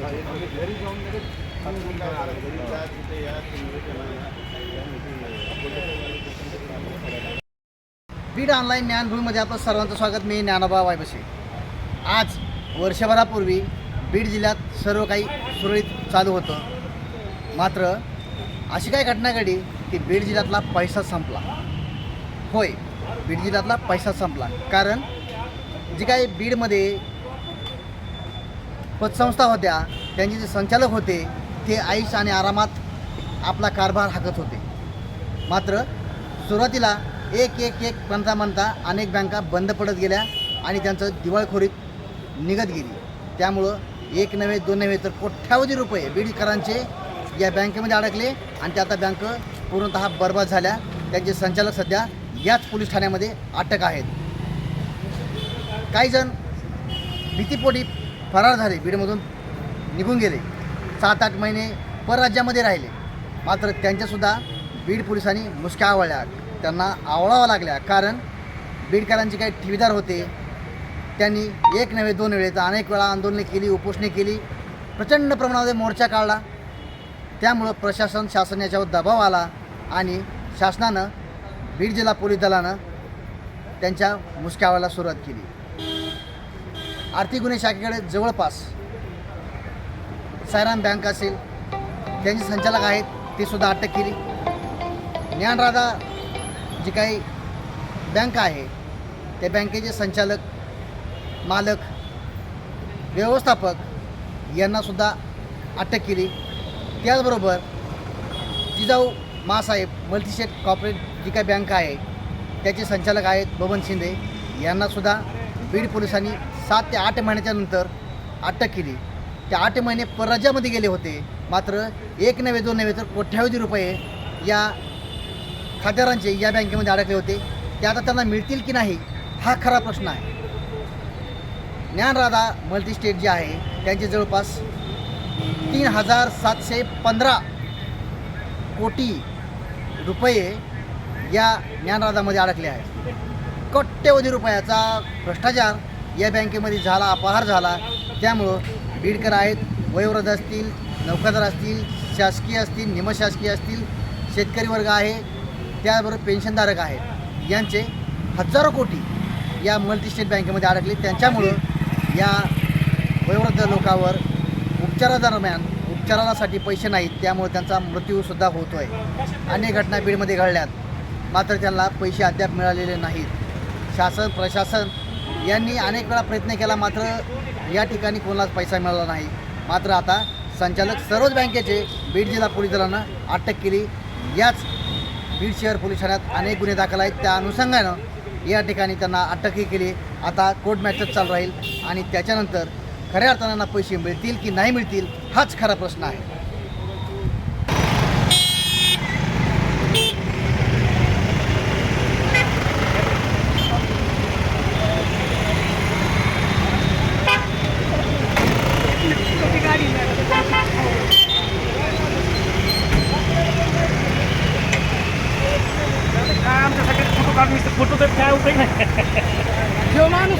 Beed online ज्ञानभूमीमध्ये आपलं सर्वांचं स्वागत. मी ज्ञानोबा वायबसे आज वर्षभरापूर्वी बीड जिल्ह्यात सर्व काही सुरळीत चालू होतं. मात्र अशी काय घटना घडली की बीड जिल्ह्यातला पैसा संपला? होय बीड जिल्ह्यातला पैसा संपला. कारण जी काही बीडमध्ये पतसंस्था होत्या त्यांचे जे संचालक होते ते आईश आणि आरामात आपला कारभार हाकत होते. मात्र सुरुवातीला एक एक एक म्हणता म्हणता अनेक बँका बंद पडत गेल्या आणि त्यांचं दिवाळखोरीत निघत गेली. त्यामुळं एक नव्हे दोन नव्हे तर कोट्यावधी रुपये बीडकरांचे या बँकेमध्ये अडकले आणि त्या आता बँक पूर्णतः बर्बाद झाल्या. त्यांचे संचालक सध्या याच पोलीस ठाण्यामध्ये अटक आहेत. काही जण भीतीपोटी फरार झाले बीडमधून निघून गेले. सात आठ महिने परराज्यामध्ये राहिले. मात्र त्यांच्यासुद्धा बीड पोलिसांनी मुसक्या आवळल्या. त्यांना आवळावं लागल्या. कारण बीडकरांचे काही ठेवीदार होते. त्यांनी एक नव्हे दोन वेळेत अनेक वेळा आंदोलने केली उपोषणे केली. प्रचंड प्रमाणामध्ये मोर्चा काढला. त्यामुळं प्रशासन शासन याच्यावर दबाव आला आणि शासनानं बीड जिल्हा पोलीस दलानं त्यांच्या मुसक्यावाला सुरुवात केली. आर्थिक गुन्हे शाखेकडे जवळपास सायराम बँक असेल त्यांचे संचालक आहेत ते सुद्धा अटक केली. ज्ञानराधा जी काही बँक आहे त्या बँकेचे संचालक मालक व्यवस्थापक यांनासुद्धा अटक केली. त्याचबरोबर जिजाऊ मासाहेब मल्टीशेट कॉपरेट जी काही बँक आहे त्याचे संचालक आहेत बबन शिंदे यांनासुद्धा बीड पोलिसांनी सात ते आठ महिन्याच्या नंतर अटक केली. ते आठ महिने परराज्यामध्ये गेले होते. मात्र एक नव्हे दोन नव्हे तर कोट्यावधी रुपये या खातेदारांचे या बँकेमध्ये अडकले होते. ते आता त्यांना मिळतील की नाही हा खरा प्रश्न आहे. ज्ञानराधा मल्टीस्टेट जे आहे त्यांचे जवळपास तीन हजार सातशे पंधरा कोटी रुपये या ज्ञानराधामध्ये अडकले आहेत. कोट्यवधी रुपयाचा भ्रष्टाचार या बँकेमध्ये झाला अपहार झाला. त्यामुळं बीडकर आहेत वयोवृद्ध असतील नौकादार असतील शासकीय असतील निमशासकीय असतील शेतकरी वर्ग आहे त्याबरोबर पेन्शनधारक आहेत. यांचे हजारो कोटी या मल्टीस्टेट बँकेमध्ये अडकले. त्यांच्यामुळं या वयोवृद्ध लोकांवर उपचारादरम्यान उपचारासाठी पैसे नाहीत. त्यामुळे त्यांचा मृत्यूसुद्धा होतो आहे अनेक घटना बीडमध्ये घडल्यात. मात्र त्यांना पैसे अद्याप मिळालेले नाहीत. शासन प्रशासन यांनी अनेक वेळा प्रयत्न केला मात्र या ठिकाणी कोणालाच पैसा मिळाला नाही. मात्र आता संचालक सर्वच बँकेचे बीड जिल्हा पोलीस दलानं अटक केली. याच बीड शहर पोलीस ठाण्यात अनेक गुन्हे दाखल आहेत. त्या अनुषंगानं या ठिकाणी त्यांना अटकही केली. आता कोर्ट मॅचच चालू राहील आणि त्याच्यानंतर खऱ्या अर्थानं पैसे मिळतील की नाही मिळतील हाच खरा प्रश्न आहे काय आमच्यासाठी फोटो काढून नुसतं फोटो तर काय उपयोग नाही जो माणूस पाहिजे तेच आहे ना हा?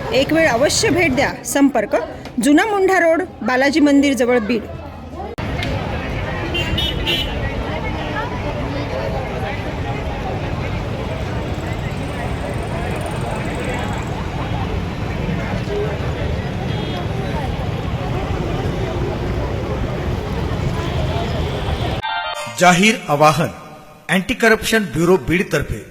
एक वेळ अवश्य भेट द्या. संपर्क जुना मुंढा रोड बालाजी मंदिर जवळ बीड. जाहीर आवाहन अँटी करप्शन ब्युरो बीड तर्फे.